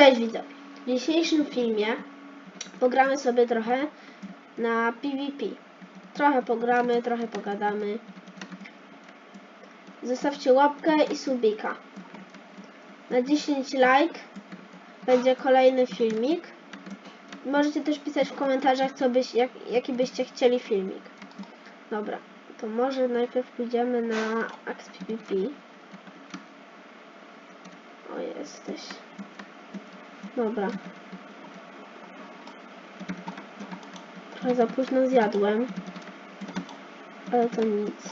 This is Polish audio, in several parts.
Cześć widzowie. W dzisiejszym filmie pogramy sobie trochę na PvP. Trochę pogramy, trochę pogadamy. Zostawcie łapkę i subika. Na 10 like będzie kolejny filmik. Możecie też pisać w komentarzach, co byś, jak, jaki byście chcieli filmik. Dobra, to może najpierw pójdziemy na Axe PvP. O, jesteś. Dobra. Trochę za późno zjadłem. Ale to nic.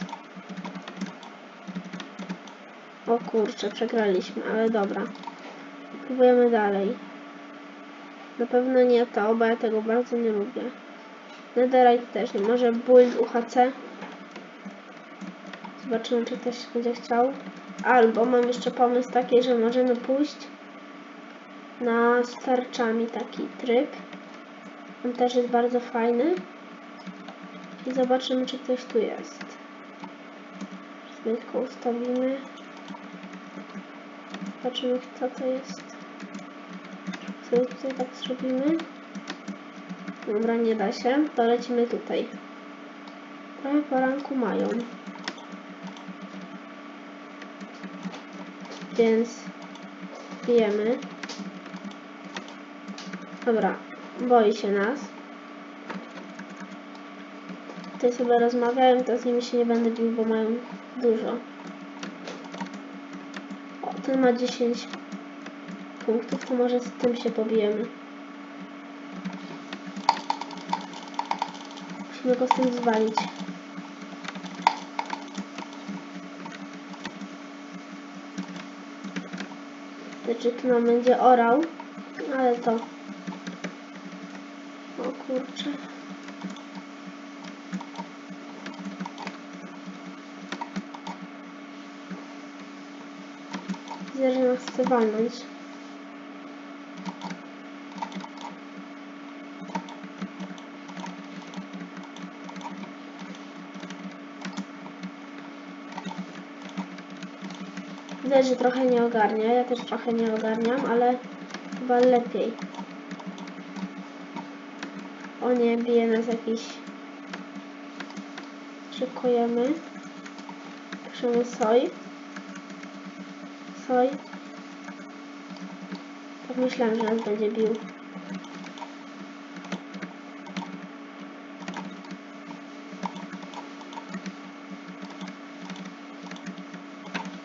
O kurczę, przegraliśmy, ale dobra. Próbujemy dalej. Na pewno nie to, bo ja tego bardzo nie lubię. Netherite też nie. Może build UHC? Zobaczymy, czy ktoś będzie chciał. Albo mam jeszcze pomysł taki, że możemy pójść na starczami taki tryb. On też jest bardzo fajny. I zobaczymy, czy ktoś tu jest. Sobie tylko ustawimy. Zobaczymy, kto to jest. Sobie tutaj tak zrobimy. Dobra, nie da się. To lecimy tutaj. Trochę poranku mają. Więc pijemy. Dobra, boi się nas. Tutaj sobie rozmawiają, to z nimi się nie będę bił, bo mają dużo. O, ten ma 10 punktów, to może z tym się pobijemy. Musimy go z tym zwalić. Znaczy tu nam będzie orał, ale to... Kurczę. Widzę, że nas chce walnąć. Widać, że trochę nie ogarnia. Ja też trochę nie ogarniam, ale chyba lepiej. O nie, bije nas jakiś... Szykujemy. Piszemy soj. Soj. Tak myślałem, że nas będzie bił.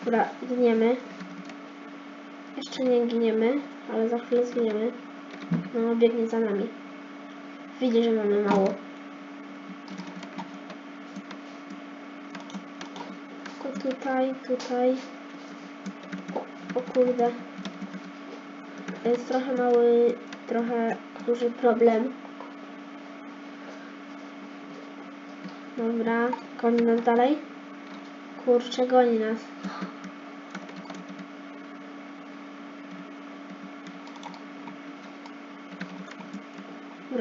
Dobra, giniemy. Jeszcze nie giniemy, ale za chwilę zginiemy. No, biegnie za nami. Widzi, że mamy mało. Tylko tutaj, tutaj. O kurde. Jest trochę mały, trochę duży problem. Dobra, goni nas dalej. Kurczę, goni nas.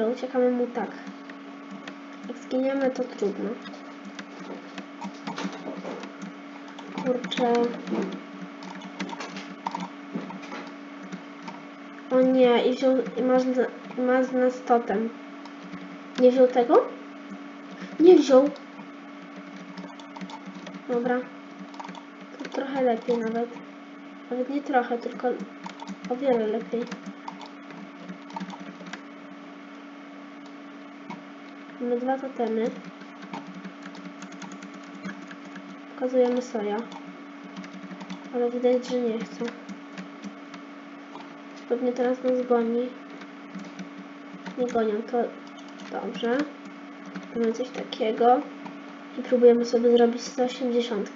Dobra, uciekamy mu tak. Jak zginiemy, to trudno. Kurczę. O nie, i wziął, i ma, z- ma z nas totem. Nie wziął tego? Nie wziął. Dobra. To trochę lepiej nawet. Nawet nie trochę, tylko o wiele lepiej. Mamy dwa totemy. Pokazujemy soja. Ale widać, że nie chce. Pewnie teraz nas goni. Nie gonią, to dobrze. Mamy coś takiego. I próbujemy sobie zrobić 180.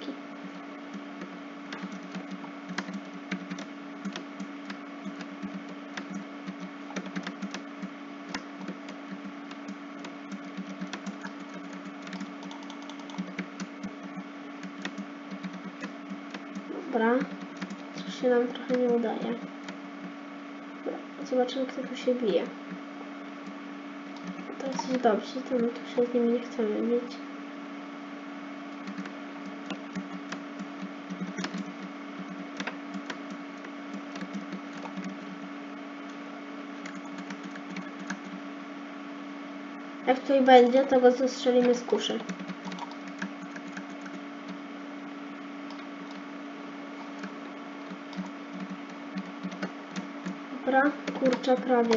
Dobra. Coś się nam trochę nie udaje. Dobra, zobaczymy kto tu się bije. To jest dobrze, to my tu się z nimi nie chcemy mieć. Jak tutaj będzie, to go zestrzelimy z kuszy. Kurczę, prawie.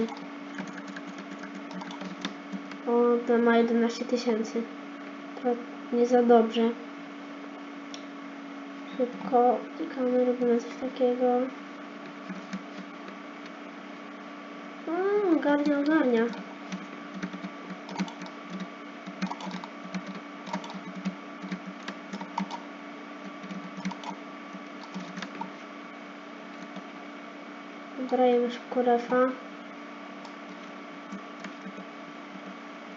O, to ma 11 tysięcy. To nie za dobrze. Szybko klikamy, robimy coś takiego. O, ogarnia, ogarnia. Brajemy szybko.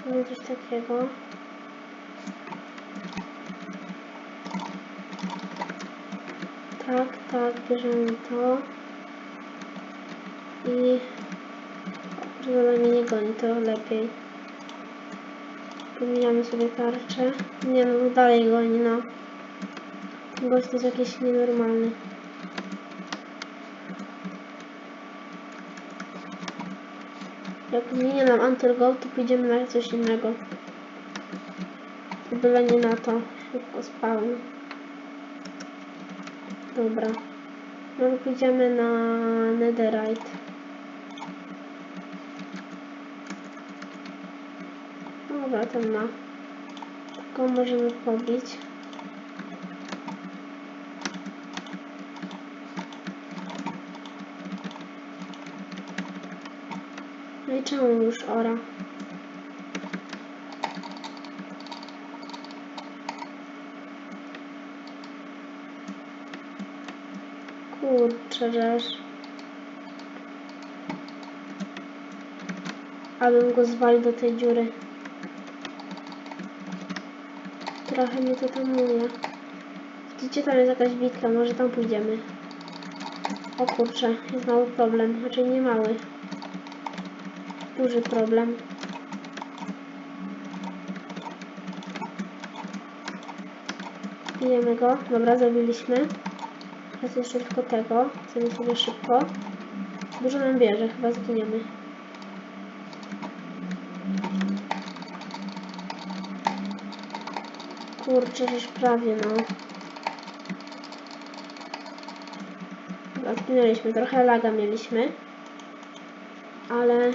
No coś takiego. Tak, tak, bierzemy to. I... Żeby mnie nie goni, to lepiej. Pomijamy sobie tarczę. Nie no, dalej goni, no. Gość jest jakiś nienormalny. Jak minie nam Antergold, to pójdziemy na coś innego. Byle nie na to. Szybko spawn. Dobra. No pójdziemy na Netherite. Dobra, ten ma. Tylko możemy pobić. Czemu już ora? Kurczę, żeż. Abym go zwalił do tej dziury. Trochę mnie to tamuje. Widzicie, tam jest jakaś bitka, może tam pójdziemy. O kurczę, jest mały problem, znaczy nie mały. Duży problem. Bijemy go. Dobra, zabiliśmy. Teraz jeszcze tylko tego. Chcemy sobie szybko. Dużo nam bierze, chyba zginiemy. Kurczę, żeż prawie, no. Zginęliśmy, trochę laga mieliśmy. Ale...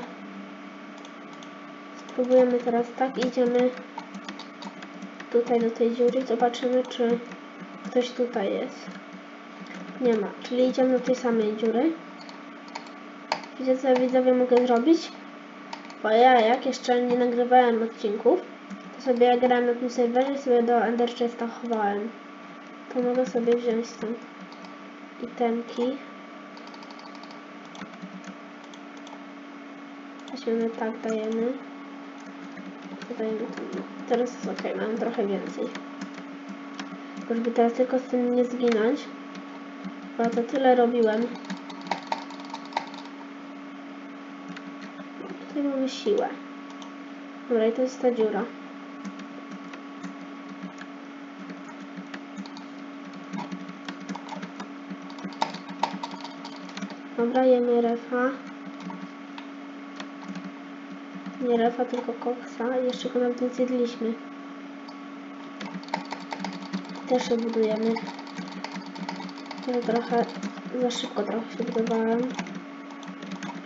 Spróbujemy teraz tak, idziemy tutaj do tej dziury. Zobaczymy, czy ktoś tutaj jest. Nie ma, czyli idziemy do tej samej dziury. Wiecie co ja widzowie mogę zrobić? Bo ja jak jeszcze nie nagrywałem odcinków, to sobie jak grałem na tym serwerze sobie do Ender Chesta chowałem. To mogę sobie wziąć stąd itemki. Weźmiemy tak, dajemy. Teraz jest ok, mam trochę więcej. Żeby teraz tylko z tym nie zginąć. Bo to tyle robiłem. Tutaj mamy siłę. Dobra, i to jest ta dziura. Dobra, jemy refa. Nie refa, tylko koksa. Jeszcze go nawet nie zjedliśmy. Też je budujemy. Ja trochę za szybko trochę się budowałem.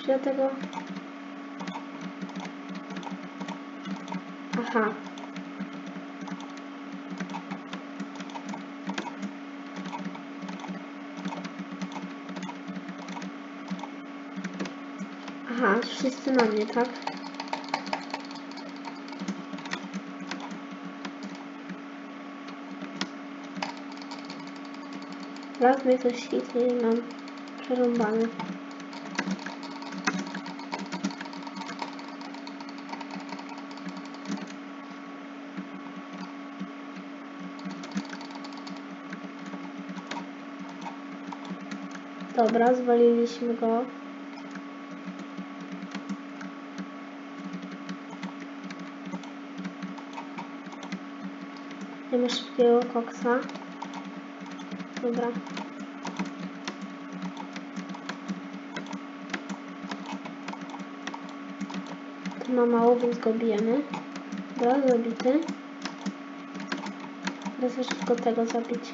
Dlatego... Aha. Aha, wszyscy na mnie, tak? Raz mnie coś hitnie i mam przerąbane. Dobra, zwaliliśmy go. Jemy szybkiego koksa. Dobra. Tu ma mało, więc go bijemy. Dobra, zabity. Teraz jeszcze tego zabić.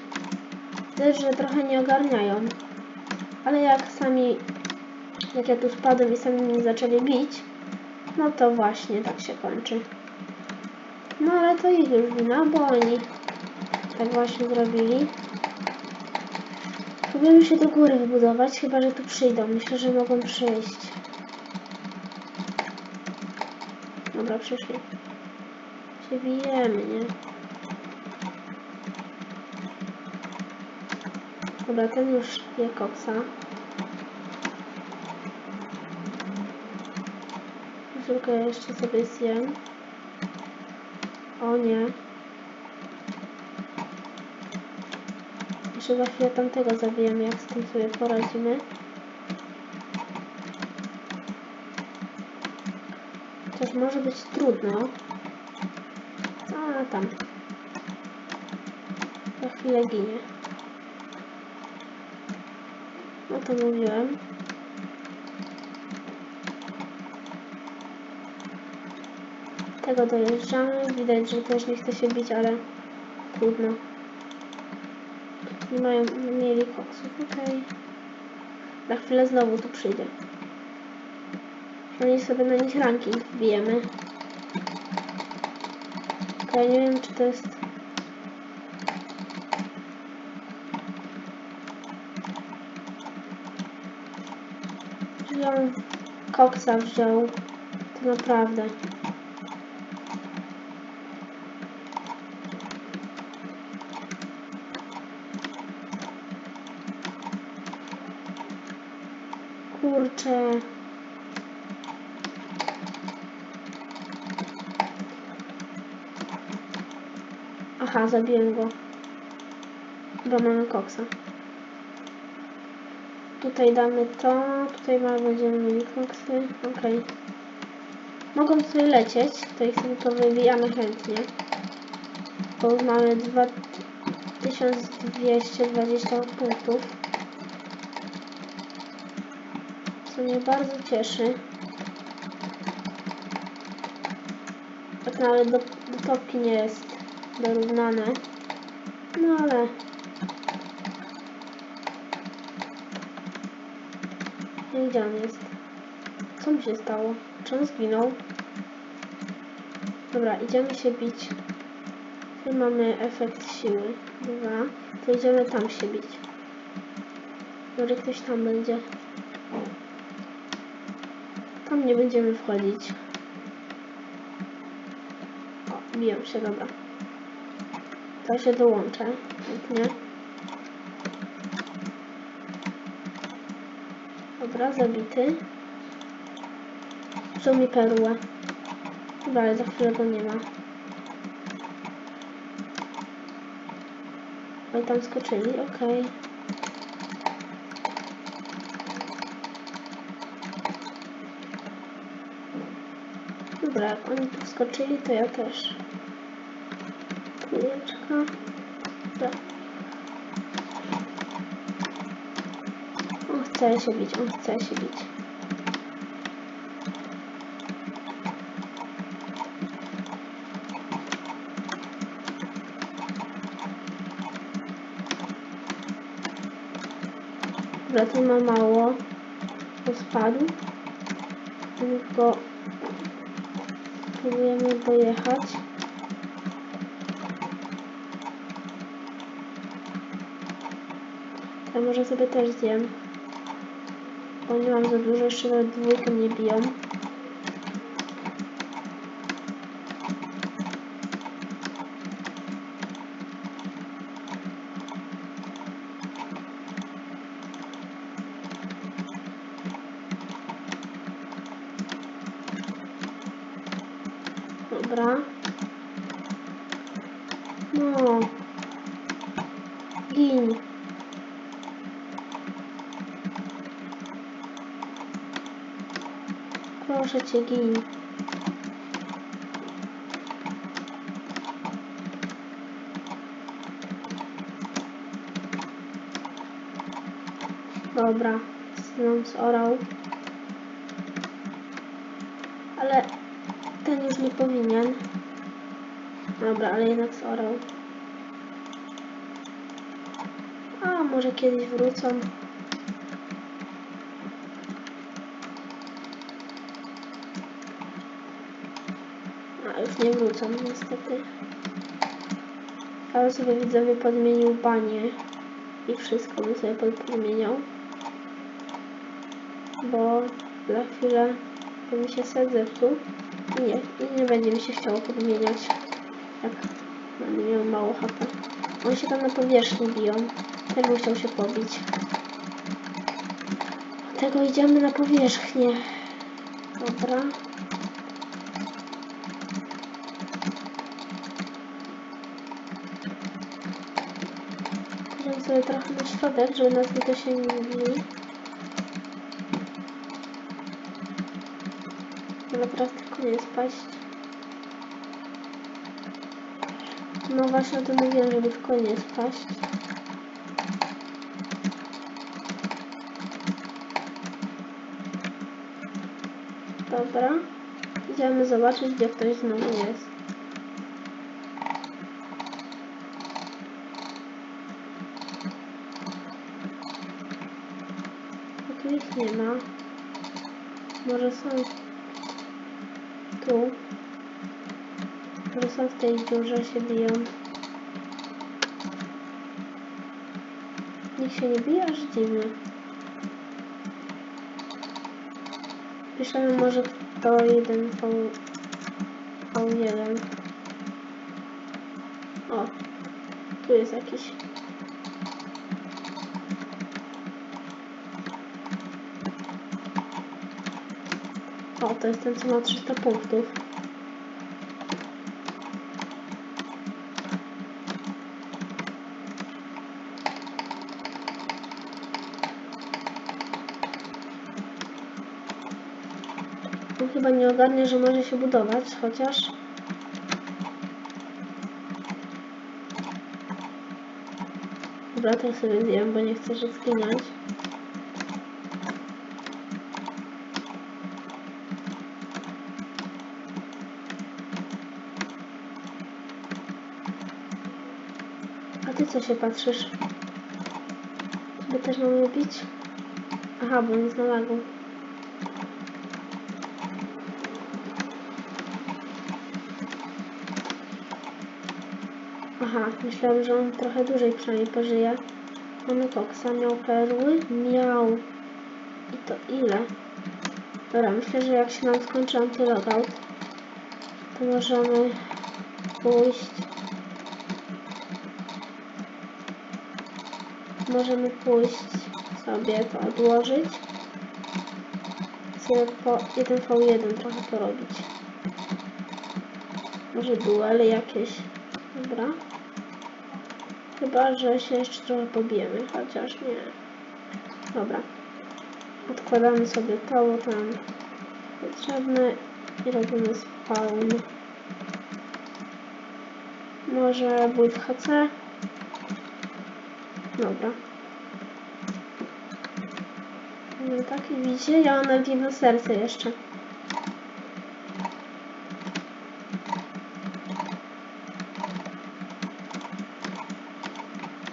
Widać, że trochę nie ogarniają. Ale jak sami, jak ja tu spadłem i sami mnie zaczęli bić, no to właśnie tak się kończy. No ale to ich już wina, bo oni tak właśnie zrobili. Próbujemy się do góry wybudować, chyba że tu przyjdą. Myślę, że mogą przyjść. Dobra, przyszli. Się bijemy, nie? Dobra, ten już je koksa. Tylko jeszcze sobie zjem. O nie. Jeszcze za chwilę tamtego zabijemy, jak z tym sobie poradzimy. Chociaż może być trudno. A tam. Za chwilę ginie. No to mówiłem. Tego dojeżdżamy. Widać, że też nie chce się bić, ale trudno. Nie mają, nie mieli koksów, okej. Na chwilę znowu tu przyjdzie. Przynajmniej sobie na nich ranking wbijemy. Okej, nie wiem czy to jest... Jeżeli on koksa wziął, to naprawdę. Kurczę. Aha, zabiłem go. Chyba mamy koksa. Tutaj damy to, tutaj będziemy mieli koksy. Okej. Mogą sobie lecieć, ich sobie to chętnie. Bo mamy 2220 punktów. Co mnie bardzo cieszy. Tak nawet do, do topki nie jest dorównane. No ale... Nie gdzie on jest? Co mu się stało? Czy on zginął? Dobra, idziemy się bić. Tu mamy efekt siły. Dwa. To idziemy tam się bić. Może ktoś tam będzie. Tam nie będziemy wchodzić. O, biją się, dobra. To się dołączę. Nie. Dobra, zabity. Wziął mi perłę. Dobra, ale za chwilę go nie ma. Oni tam skoczyli, okej. Dobra, jak oni tu to ja też. Chwileczka. Dobra. On chce się bić, on chce się bić. Dobra, tu ma mało. To spadł. Go próbujemy dojechać. To może sobie też zjem. Bo nie mam za dużo, jeszcze nawet dwójkę mnie biją. Dobra. No. Gin. Proszę cię, gin. Dobra, synom zorał. Ale ten już nie powinien. Dobra, ale jednak zorał. A może kiedyś wrócą. A już nie wrócą niestety. Ale sobie widzowie podmienił banie i wszystko bym sobie podmieniał. Bo za chwilę to mi się set zepsuł i nie, i nie będzie mi się chciało podmieniać. Jak będę miał mało HP. Oni się tam na powierzchni biją. Też bym chciał się pobić. Dlatego idziemy na powierzchnię. Dobra. Idziemy sobie trochę na środek, żeby nas nie bili. Dobra, teraz tylko nie spaść. No właśnie o tym mówiłem, żeby tylko nie spaść. Dobra. Idziemy zobaczyć, gdzie ktoś znowu jest. A tu ich nie ma. Może są tu. Może są w tej dziurze się biją. Nikt się nie bije, aż dziwnie. Piszemy może to jeden V... V1. O, tu jest jakiś. O, to jest ten, co ma 300 punktów. On chyba nie ogarnia, że może się budować, chociaż... Dobra, to sobie zjem, bo nie chcę się zginąć. Co się patrzysz? By też mamy bić? Aha, bo jest na lagu. Aha, myślałem, że on trochę dłużej przynajmniej pożyje. Mamy koksa, miał perły? Miał. I to ile? Dobra, myślę, że jak się nam skończy antylogout, to możemy pójść. Możemy pójść sobie to odłożyć. Po 1v1 trochę porobić. Może duele jakieś. Dobra. Chyba, że się jeszcze trochę pobijemy, chociaż nie. Dobra. Odkładamy sobie to, bo tam potrzebne i robimy spawn. Może bój w HC? Dobra. No tak, i widzicie, ja mam nawet jedno serce jeszcze.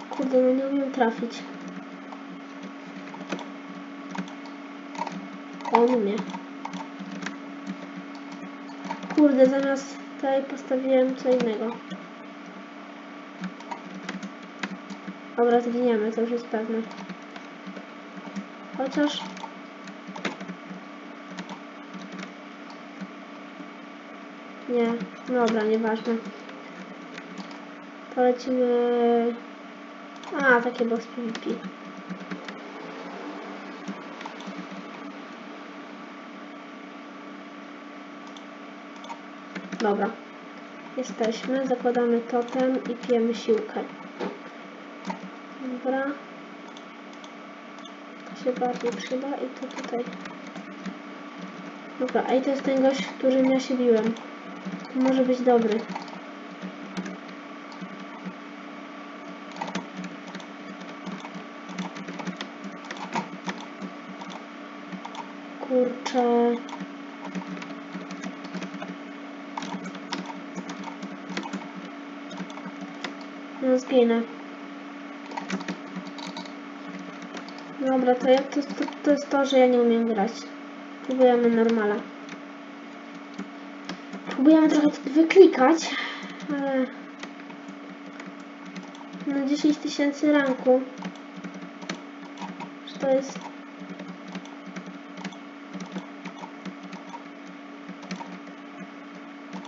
Kurde, no nie umiem trafić. On umie. Kurde, zamiast tutaj postawiłem co innego. Dobra, zginiemy, to już jest pewne. Chociaż... Nie, dobra, nieważne. To lecimy... A, takie box PvP. Dobra. Jesteśmy, zakładamy totem i pijemy siłkę. Dobra. Się bardziej przyda i to tutaj. Dobra, a i to jest ten gość, którym ja się biłem. Może być dobry. Kurczę. No zginę. Dobra, to, ja, to, to, to jest to, że ja nie umiem grać. Próbujemy normala. Próbujemy trochę wyklikać, ale na 10 tysięcy ranku. Że to jest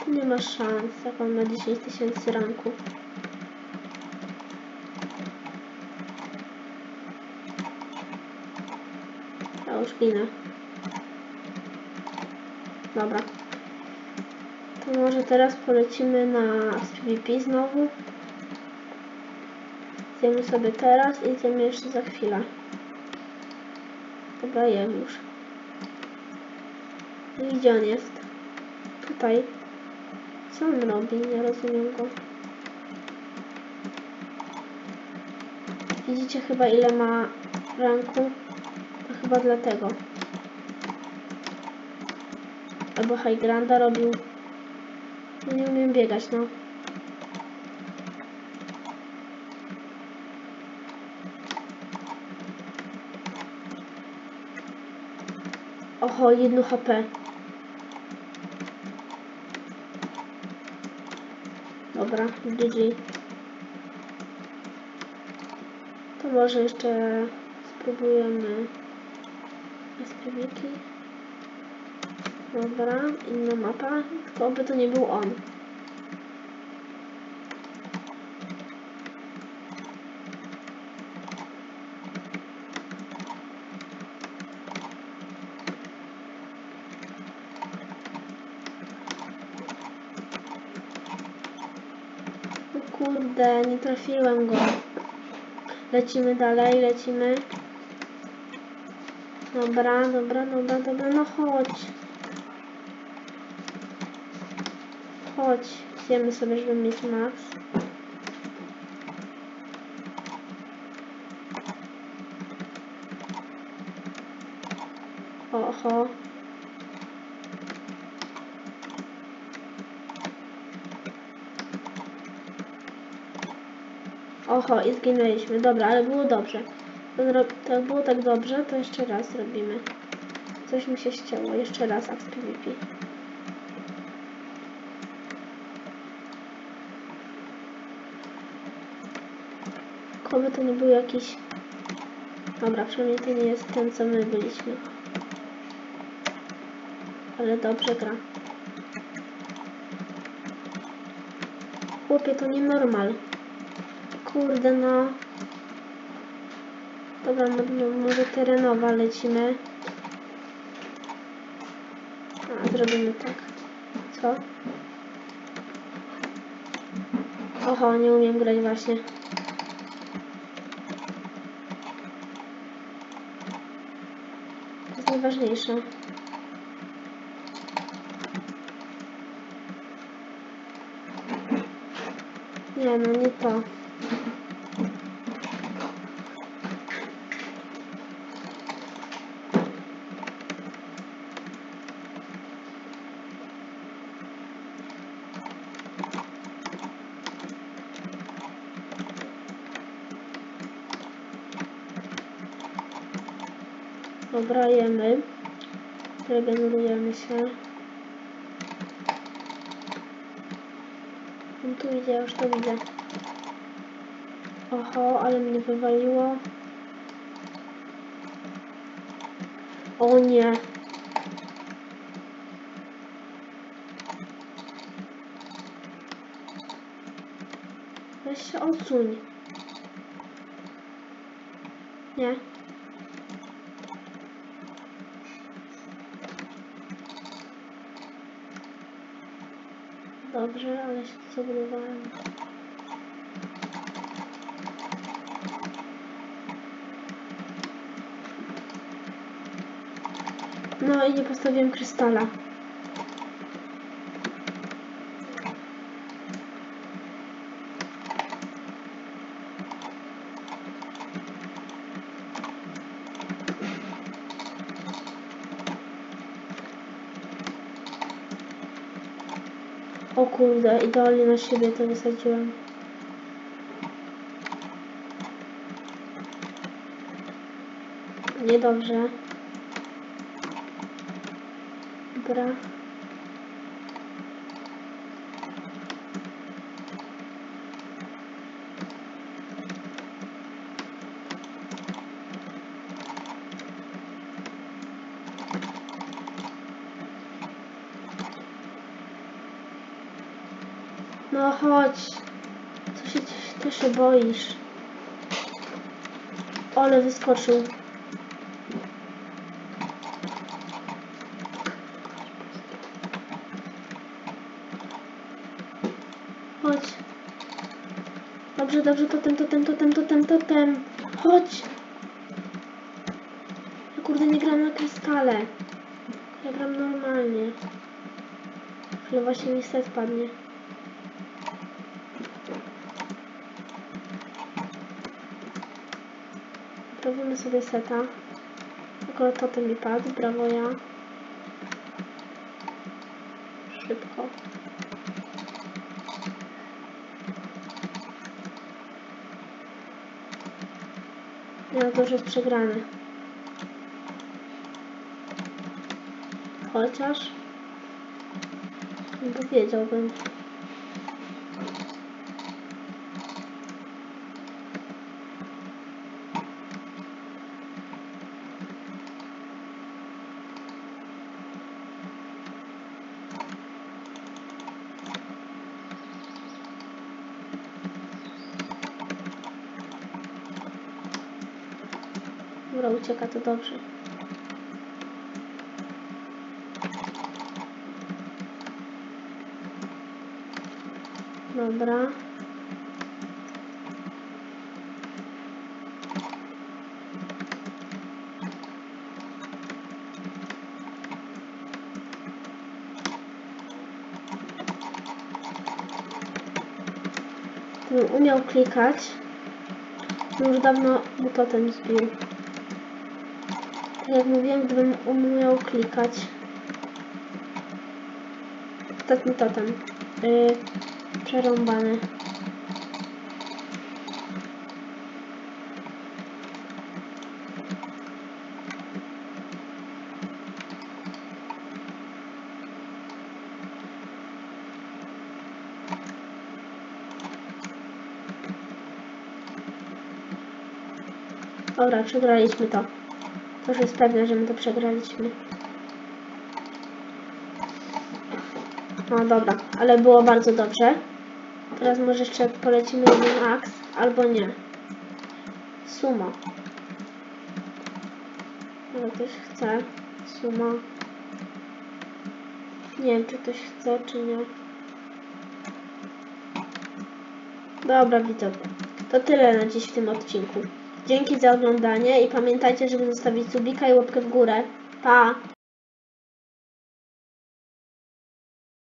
nie ma szans, jak on ma 10 tysięcy ranków. Ginę. Dobra. To może teraz polecimy na PvP znowu. Zjemy sobie teraz i zjemy jeszcze za chwilę. Dobra, jem już. I gdzie on jest? Tutaj. Co on robi? Nie rozumiem go. Widzicie chyba ile ma ranku? Chyba dlatego. Albo High Granda robił. Nie umiem biegać, no. Oho, jedno HP. Dobra, GG. To może jeszcze spróbujemy SPWiki. Dobra, inna mapa, tylko oby to nie był on. Kurde, nie trafiłem go. Lecimy dalej, lecimy. Dobra, dobra, dobra, dobra, no chodź. Chodź, zjemy sobie, żeby mieć max. Oho. Oho, i zginęliśmy. Dobra, ale było dobrze. To, było tak dobrze, to jeszcze raz zrobimy. Coś mi się ścięło. Jeszcze raz Ax PvP. Koby to nie był jakiś... Dobra, przynajmniej to nie jest ten, co my byliśmy. Ale dobrze gra. Chłopie, to nie normal. Kurde, no. Dobra, może terenowa lecimy. A, zrobimy tak. Co? Oho, nie umiem grać właśnie. To jest najważniejsze. Nie, no nie to. Dobra, jemy. Regenerujemy się. On tu idzie, już to widzę. Oho, ale mnie wywaliło. O nie. Weź się odsuń. Nie. Dobrze, ale się zagrywałem. No i nie postawiłem krystala. O kurde, idealnie na siebie to wysadziłem. Niedobrze. Dobra. Boisz? Ole wyskoczył. Chodź. Dobrze, dobrze, totem, totem, totem, totem, totem. Chodź. Ja kurde nie gram na krystale. Ja gram normalnie. Chwilę właśnie mi set padnie. Robimy sobie seta. Akurat totem mi padł, brawo ja. Szybko. Ja to już jest przegrany. Chociaż... Powiedziałbym. Dobra, ucieka to dobrze. Dobra. Gdybym umiał klikać, już dawno mu totem zbił. Jak mówiłem, gdybym umiał klikać. Ostatni totem. Yy, przerąbany. Dobra, przegraliśmy. To już jest pewne, że my to przegraliśmy. No dobra, ale było bardzo dobrze. Teraz może jeszcze polecimy jeden aks, albo nie. Sumo. Ale ktoś chce. Sumo. Nie wiem, czy ktoś chce, czy nie. Dobra, widzowie. To tyle na dziś w tym odcinku. Dzięki za oglądanie i pamiętajcie, żeby zostawić subika i łapkę w górę. Pa!